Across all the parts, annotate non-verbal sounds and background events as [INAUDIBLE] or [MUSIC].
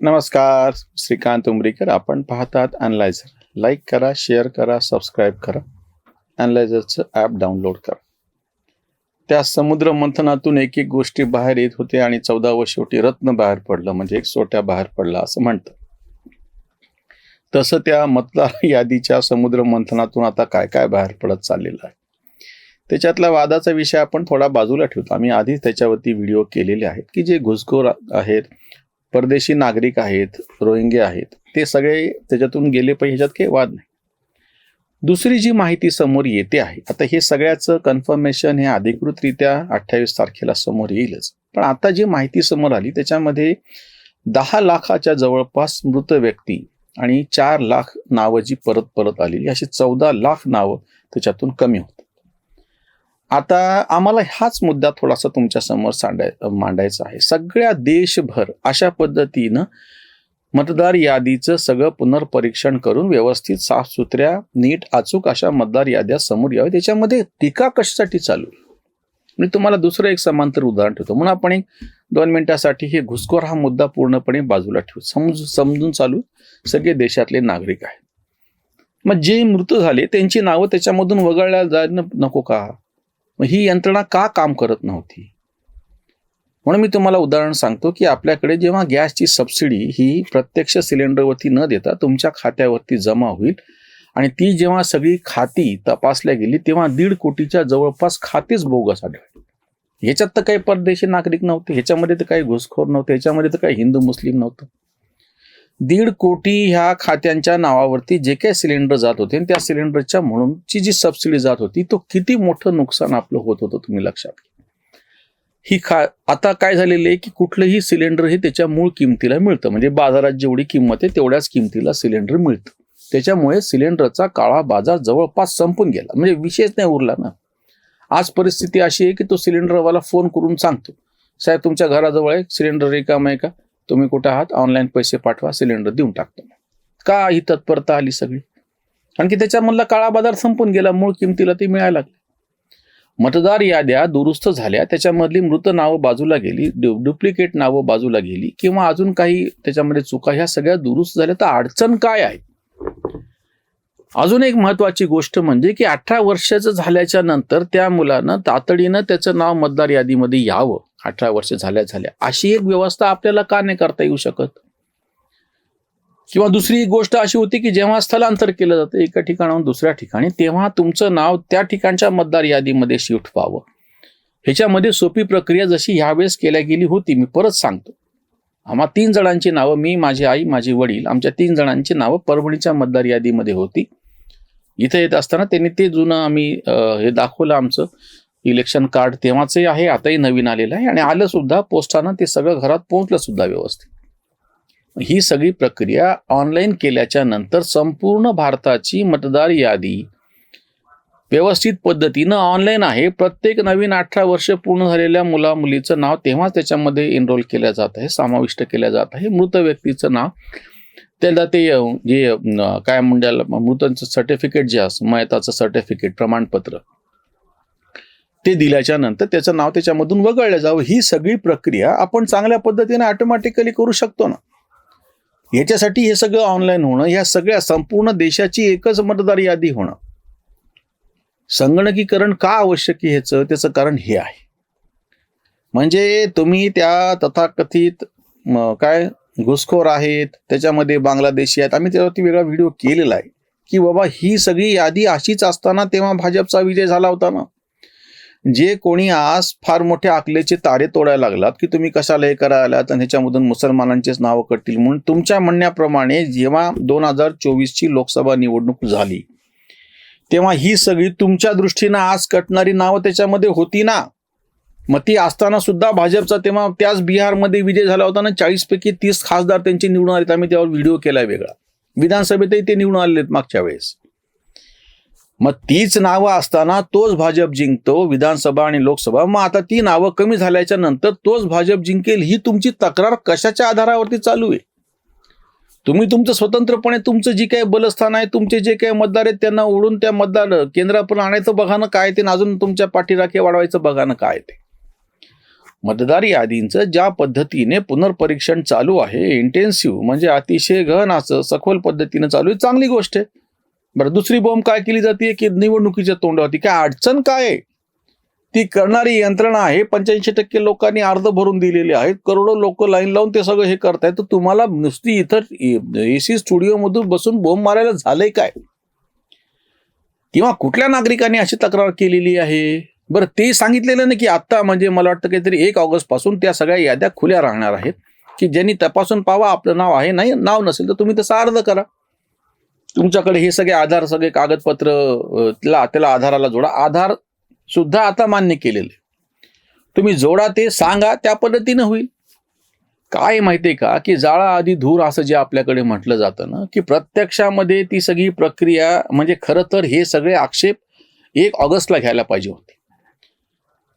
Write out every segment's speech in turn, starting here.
नमस्कार श्रीकांत उमरीकर. आपण पाहतात अनलायझर लाईक करा शेअर करा सबस्क्राईब करा. अनलायझरचं ॲप डाउनलोड करा. त्या समुद्र मंथनातून एक एक गोष्टी बाहेर येत होते आणि चौदा व शेवटी रत्न बाहेर पडलं म्हणजे एक सोट्या बाहेर पडला असं म्हणतं तसं त्या मतदार [LAUGHS] यादीच्या समुद्र मंथनातून आता काय काय बाहेर पडत चाललेलं आहे? त्याच्यातला वादाचा विषय आपण थोडा बाजूला ठेवतो. आम्ही आधीच त्याच्यावरती व्हिडिओ केलेले आहेत की जे घुसखोर आहेत परदेशी नागरिक आहेत रोहिंगे आहेत ते सगळे त्याच्यातून गेले पाहिजे ह्याच्यात काही वाद नाही. दुसरी जी माहिती समोर येते आहे आता हे सगळ्याचं कन्फर्मेशन हे अधिकृतरित्या अठ्ठावीस तारखेला समोर येईलच. पण आता जी माहिती समोर आली त्याच्यामध्ये दहा लाखाच्या जवळपास मृत व्यक्ती आणि चार लाख नावं जी परत परत आलेली अशी चौदा लाख नावं त्याच्यातून कमी होतात आता आम्हाला हाच मुद्दा थोडासा तुमच्यासमोर सांडाय मांडायचा आहे. सगळ्या देशभर अशा पद्धतीनं मतदार यादीचं सगळं पुनर्परीक्षण करून व्यवस्थित साफसुथऱ्या नीट अचूक अशा मतदार याद्या समोर याव्या त्याच्यामध्ये टीका कशासाठी चालू मी तुम्हाला दुसरं एक समांतर उदाहरण ठेवतो. म्हणून आपण एक दोन मिनिटासाठी हे घुसखोर हा मुद्दा पूर्णपणे बाजूला ठेवू. समजू समजून चालू. सगळे देशातले नागरिक आहेत. मग जे मृत झाले त्यांची नावं त्याच्यामधून वगळल्या जाणं नको का? मग ही यंत्रणा का काम करत नव्हती? म्हणून मी तुम्हाला उदाहरण सांगतो की आपल्याकडे जेव्हा गॅसची सबसिडी ही प्रत्यक्ष सिलेंडरवरती न देता तुमच्या खात्यावरती जमा होईल आणि ती जेव्हा सगळी खाती तपासल्या गेली तेव्हा दीड कोटीच्या जवळपास खातीच बोगस आढळली. ह्याच्यात तर काही परदेशी नागरिक नव्हते ह्याच्यामध्ये तर काही घुसखोर नव्हते ह्याच्यामध्ये तर काही हिंदू मुस्लिम नव्हतं. दीड कोटी ह्या खात्यांच्या नावावरती जे काही सिलेंडर जात होते आणि त्या सिलेंडरच्या म्हणूनची जी सबसिडी जात होती तो किती मोठं नुकसान आपलं होत होतं तुम्ही लक्षात ही खा आता काय झालेलं आहे की कुठलंही सिलेंडर हे त्याच्या मूळ किमतीला मिळतं. म्हणजे बाजारात जेवढी किंमत आहे तेवढ्याच किमतीला सिलेंडर मिळतं. त्याच्यामुळे सिलेंडरचा काळा बाजार जवळपास संपून गेला. म्हणजे विशेष नाही उरला ना. आज परिस्थिती अशी आहे की तो सिलेंडरवाला फोन करून सांगतो. साहेब तुमच्या घराजवळ आहे? सिलेंडर रिकाम आहे का? तुम्ही कुठं आहात ऑनलाईन पैसे पाठवा सिलेंडर देऊन टाकतो. का ही तत्परता आली सगळी? कारण की त्याच्यामधला काळा बाजार संपून गेला मूळ किमतीला ते मिळायला लागले. मतदार याद्या दुरुस्त झाल्या त्याच्यामधली मृत नावं बाजूला गेली डु- डुप्लिकेट नावं बाजूला गेली किंवा अजून काही त्याच्यामध्ये चुका ह्या सगळ्या दुरुस्त झाल्या तर अडचण काय आहे? अजून एक महत्वाची गोष्ट म्हणजे की अठरा वर्षाचं झाल्याच्यानंतर त्या मुलानं तातडीनं त्याचं नाव मतदार यादीमध्ये यावं. अठरा वर्ष झाल्या झाल्या. अशी एक व्यवस्था आपल्याला का नाही करता येऊ शकत? किंवा दुसरी गोष्ट अशी होती की जेव्हा स्थलांतर केलं जातं एका ठिकाणाहून दुसऱ्या ठिकाणी तेव्हा तुमचं नाव त्या ठिकाणच्या मतदार यादीमध्ये शिफ्ट व्हावं. ह्याच्यामध्ये सोपी प्रक्रिया जशी ह्यावेळेस केल्या गेली होती मी परत सांगतो. आम्हा तीन जणांची नावं मी माझी आई माझे वडील आमच्या तीन जणांची नावं परभणीच्या मतदार यादीमध्ये होती. इथं येत असताना त्यांनी ते जुनं आम्ही हे दाखवलं आमचं. इलेक्शन कार्ड तेव्हाचही आहे आताही नवीन आलेलं आहे आणि आलं सुद्धा पोस्टानं ते सगळं घरात पोहोचलं सुद्धा व्यवस्थित. ही सगळी प्रक्रिया ऑनलाईन केल्याच्यानंतर संपूर्ण भारताची मतदार यादी व्यवस्थित पद्धतीनं ऑनलाईन आहे. प्रत्येक नवीन अठरा वर्ष पूर्ण झालेल्या मुला मुलीचं नाव तेव्हाच त्याच्यामध्ये एनरोल केलं जात आहे समाविष्ट केलं जात आहे. मृत व्यक्तीचं नाव त्याला ते जे काय म्हणजे मृतांचं सर्टिफिकेट जे असं मयताचं सर्टिफिकेट प्रमाणपत्र. ते दिल्याच्या नंतर त्याचं नाव त्याच्यामधून वगळलं जावं. ही सगळी प्रक्रिया आपण चांगल्या पद्धतीने ऑटोमॅटिकली करू शकतो ना. याच्यासाठी हे सगळं ऑनलाईन होणं ह्या सगळ्या संपूर्ण देशाची एकच मतदार यादी होणं. संगणकीकरण का आवश्यक आहे ह्याचं? त्याचं कारण हे आहे. म्हणजे तुम्ही त्या तथाकथित काय घुसखोर आहेत त्याच्यामध्ये बांगलादेशी आहेत आम्ही त्यावरती वेगळा व्हिडिओ केलेला आहे. की बाबा ही सगळी यादी अशीच असताना तेव्हा भाजपचा विजय झाला होता ना. जे कोणी आज फार मोठ्या आकलेचे तारे तोडायला लागलात की तुम्ही कशाला हे करायला आलात आणि ह्याच्यामधून मुसलमानांचेच नावं कटतील म्हणून तुमच्या म्हणण्याप्रमाणे जेव्हा दोन हजार चोवीसची लोकसभा निवडणूक झाली तेव्हा ही सगळी तुमच्या दृष्टीनं आज कटणारी नावं त्याच्यामध्ये होती ना? मग ती असताना सुद्धा भाजपचा तेव्हा त्याच बिहारमध्ये विजय झाला होता ना चाळीस पैकी तीस खासदार त्यांचे निवडून आले आम्ही त्यावर व्हिडिओ केला वेगळा. विधानसभेतही ते निवडून आलेले आहेत मागच्या वेळेस. मग तीच नावं असताना तोच भाजप जिंकतो विधानसभा आणि लोकसभा. मग आता ती नावं कमी झाल्याच्यानंतर तोच भाजप जिंकेल ही तुमची तक्रार कशाच्या आधारावरती चालू आहे? तुम्ही तुमचं स्वतंत्रपणे तुमचं जी काही बलस्थान आहे तुमचे जे काही मतदार आहेत त्यांना ओढून त्या मतदार केंद्रापर्यंत आणायचं बघा ना काय ते आणि अजून तुमच्या पाठीराखे वाढवायचं बघा ना काय ते. मतदार यादींचं ज्या पद्धतीने पुनर्परीक्षण चालू आहे इंटेन्सिव्ह म्हणजे अतिशय गहन असं सखोल पद्धतीने चालू आहे चांगली गोष्ट आहे. बरं दुसरी बोंब काय केली जाते की निवडणुकीच्या तोंडावरती. काय अडचण काय आहे? ती करणारी यंत्रणा आहे. पंच्याऐंशी टक्के लोकांनी अर्ज भरून दिलेले आहेत. करोडो लोक लाईन लावून ते सगळं हे करतायत. तर तुम्हाला नुसती इतर एसी स्टुडिओमधून बसून बोंब मारायला झालंय काय? किंवा कुठल्या नागरिकांनी अशी तक्रार केलेली आहे? बरं ते सांगितलेलं नाही की आत्ता म्हणजे मला वाटतं काहीतरी एक ऑगस्टपासून त्या सगळ्या याद्या खुल्या राहणार आहेत. की ज्यांनी तपासून पावा आपलं नाव आहे नाही नाव नसेल तर तुम्ही तसा अर्ज करा. तुमच्याकडे हे सगळे आधार सगळे कागदपत्र त्याला त्याला आधाराला जोडा. आधार सुद्धा आता मान्य केलेले. तुम्ही जोडा ते सांगा त्या पद्धतीनं होईल. काय माहितीये का की जाळा आधी धूर असं जे आपल्याकडे म्हटलं जातं ना की प्रत्यक्षामध्ये ती सगळी प्रक्रिया म्हणजे खरं तर हे सगळे आक्षेप एक ऑगस्टला घ्यायला पाहिजे होते.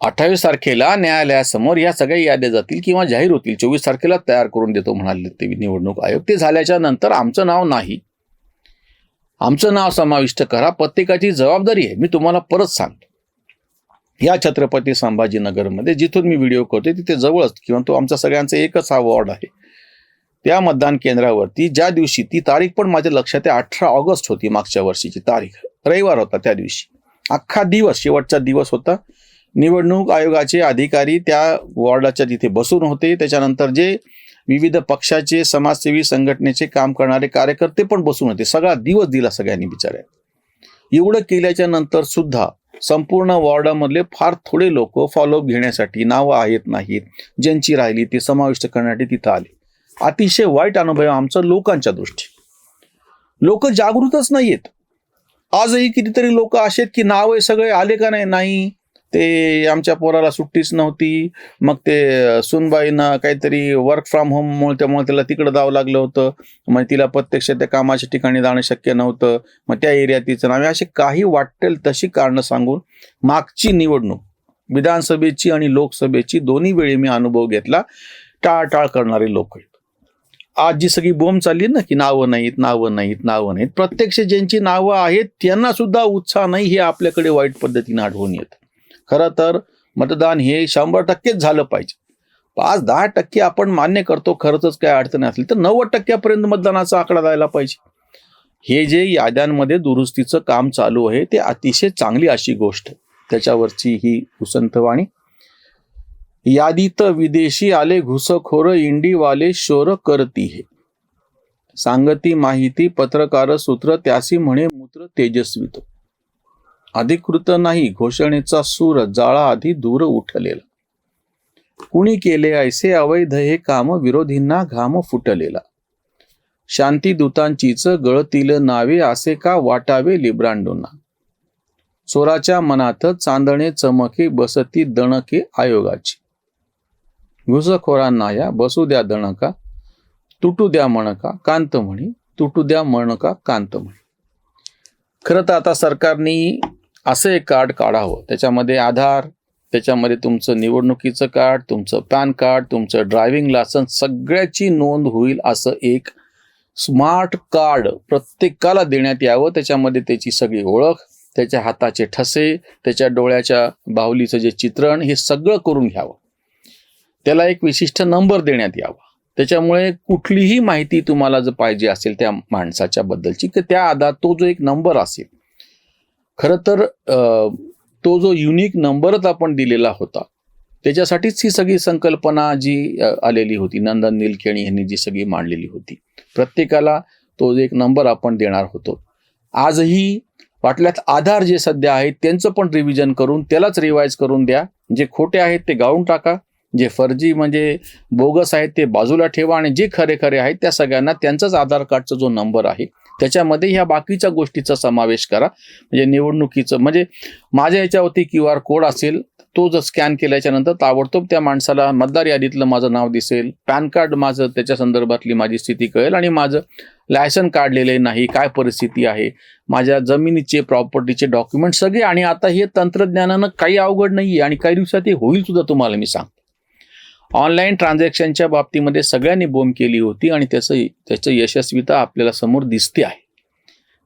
अठ्ठावीस तारखेला न्यायालयासमोर या सगळ्या याद्या जातील किंवा जाहीर होतील. चोवीस तारखेला तयार करून देतो म्हणाले ते निवडणूक आयोग. ते झाल्याच्यानंतर आमचं नाव नाही. आमचं नाव समाविष्ट करा. प्रत्येकाची जबाबदारी आहे. मी तुम्हाला परत सांगतो. या छत्रपती संभाजीनगरमध्ये जिथून मी व्हिडिओ करतो तिथे जवळच किंवा तो आमचा सगळ्यांचा एकच हा वॉर्ड आहे. त्या मतदान केंद्रावरती ज्या दिवशी ती तारीख पण माझ्या लक्षात आहे अठरा ऑगस्ट होती मागच्या वर्षीची तारीख. रविवार होता त्या दिवशी. अख्खा दिवस शेवटचा दिवस होता. निवडणूक आयोगाचे अधिकारी त्या वॉर्डाच्या तिथे बसून होते. त्याच्यानंतर जे विविध पक्षाचे समाजसेवी संघटनेचे काम करणारे कार्यकर्ते पण बसून होते. सगळा दिवस दिला सगळ्यांनी बिचाऱ्या. एवढं केल्याच्यानंतर सुद्धा संपूर्ण वॉर्डामधले फार थोडे लोक फॉलोअप घेण्यासाठी नावं आहेत नाहीत. ज्यांची राहिली ती समाविष्ट करण्यासाठी तिथं आले. अतिशय वाईट अनुभव आमचा लोकांच्या दृष्टी. लोक जागृतच नाहीयेत. आजही कितीतरी लोक असे आहेत की नाव सगळे आले का नाही? नाही. ते आमच्या पोराला सुट्टीच नव्हती. मग ते सुनबाईनं काहीतरी वर्क फ्रॉम होममुळे त्यामुळे त्याला तिकडं जावं लागलं होतं. मग तिला प्रत्यक्ष त्या कामाच्या ठिकाणी जाणं शक्य नव्हतं. मग त्या एरियात तिचं नाव असे अशी काही वाटेल तशी कारणं सांगून मागची निवडणूक विधानसभेची आणि लोकसभेची दोन्ही वेळी मी अनुभव घेतला. टाळटाळ करणारे लोक आज जी सगळी बोंब चालली ना की नावं नाहीत नावं नाहीत नावं नाहीत. प्रत्यक्ष ज्यांची नावं आहेत त्यांना सुद्धा उत्साह नाही हे आपल्याकडे वाईट पद्धतीने आढळून येतं. खरं तर मतदान हे शंभर टक्केच झालं पाहिजे. पाच दहा टक्के आपण मान्य करतो खरंच काय अडचणी असली तर नव्वद टक्क्यापर्यंत मतदानाचा आकडा जायला पाहिजे. हे जे याद्यांमध्ये दुरुस्तीचं काम चालू आहे ते अतिशय चांगली अशी गोष्ट आहे. त्याच्यावरची ही उसंतवाणी. यादीत विदेशी आले घुसखोर इंडीवाले शोर करती हे. सांगती माहिती पत्रकार सूत्र त्यासी म्हणे मूत्र तेजस्वी तो. अधिकृत नाही घोषणेचा सूर जाळा आधी दूर उठलेला. कुणी केले ऐसे अवैध हे काम विरोधींना घाम फुटलेला. शांतीदूतांचीच गळतील नावे असे का वाटावे लिब्रांडोंना? चोराच्या मनात चांदणे चमके बसती दणके आयोगाची. घुसखोरांना या बसू द्या दणका तुटू द्या मणका कांत म्हणी तुटू द्या मणका कांत म्हणी. खरं तर आता सरकारने असं एक कार्ड काढावं. त्याच्यामध्ये आधार त्याच्यामध्ये तुमचं निवडणुकीचं कार्ड तुमचं पॅन कार्ड तुमचं ड्रायव्हिंग लायसन्स सगळ्याची नोंद होईल असं एक स्मार्ट कार्ड प्रत्येकाला देण्यात यावं. त्याच्यामध्ये त्याची सगळी ओळख त्याच्या हाताचे ठसे त्याच्या डोळ्याच्या बाहुलीचं जे चित्रण हे सगळं करून घ्यावं. त्याला एक विशिष्ट नंबर देण्यात यावा. त्याच्यामुळे कुठलीही माहिती तुम्हाला जर पाहिजे असेल त्या माणसाच्या बद्दलची तर त्या आधार तो जो एक नंबर असेल खरं तर तो जो युनिक नंबरच आपण दिलेला होता त्याच्यासाठीच ही सगळी संकल्पना जी आलेली होती नंदन निलकेणी यांनी जी सगळी मांडलेली होती. प्रत्येकाला तो एक नंबर आपण देणार होतो. आजही वाटल्यात आधार जे सध्या आहेत त्यांचं पण रिव्हिजन करून त्यालाच रिवाईज करून द्या. जे खोटे आहेत ते गाळून टाका. जे फर्जी म्हणजे बोगस आहेत ते बाजूला ठेवा आणि जे खरे खरे आहेत त्या सगळ्यांना त्यांचाच आधार कार्डचा जो नंबर आहे त्याच्यामध्ये ह्या बाकीच्या गोष्टीचा समावेश करा. म्हणजे निवडणुकीचं म्हणजे माझ्या याच्यावरती क्यू आर कोड असेल तो जर स्कॅन केल्याच्यानंतर ताबडतोब त्या माणसाला मतदार यादीतलं माझं नाव दिसेल पॅन कार्ड माझं त्याच्या संदर्भातली माझी स्थिती कळेल आणि माझं लायसन काढलेले नाही काय परिस्थिती आहे माझ्या जमिनीचे प्रॉपर्टीचे डॉक्युमेंट सगळे आणि आता हे तंत्रज्ञानानं काही अवघड नाही आणि काही दिवसात हे होईल सुद्धा तुम्हाला मी सांगतो. ऑनलाईन ट्रान्झॅक्शनच्या बाबतीमध्ये सगळ्यांनी बोंब केली होती आणि त्याचं त्याचं यशस्वीता आपल्याला समोर दिसते आहे.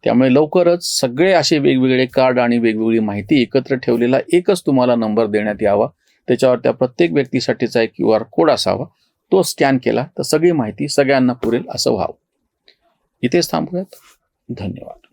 त्यामुळे लवकरच सगळे असे वेगवेगळे कार्ड आणि वेगवेगळी माहिती एकत्र ठेवलेला एकच तुम्हाला नंबर देण्यात यावा. त्याच्यावर त्या प्रत्येक व्यक्तीसाठीचा एक क्यू आर कोड असावा. तो स्कॅन केला तर सगळी माहिती सगळ्यांना पुरेल असं व्हावं. इथेच थांबूयात. धन्यवाद.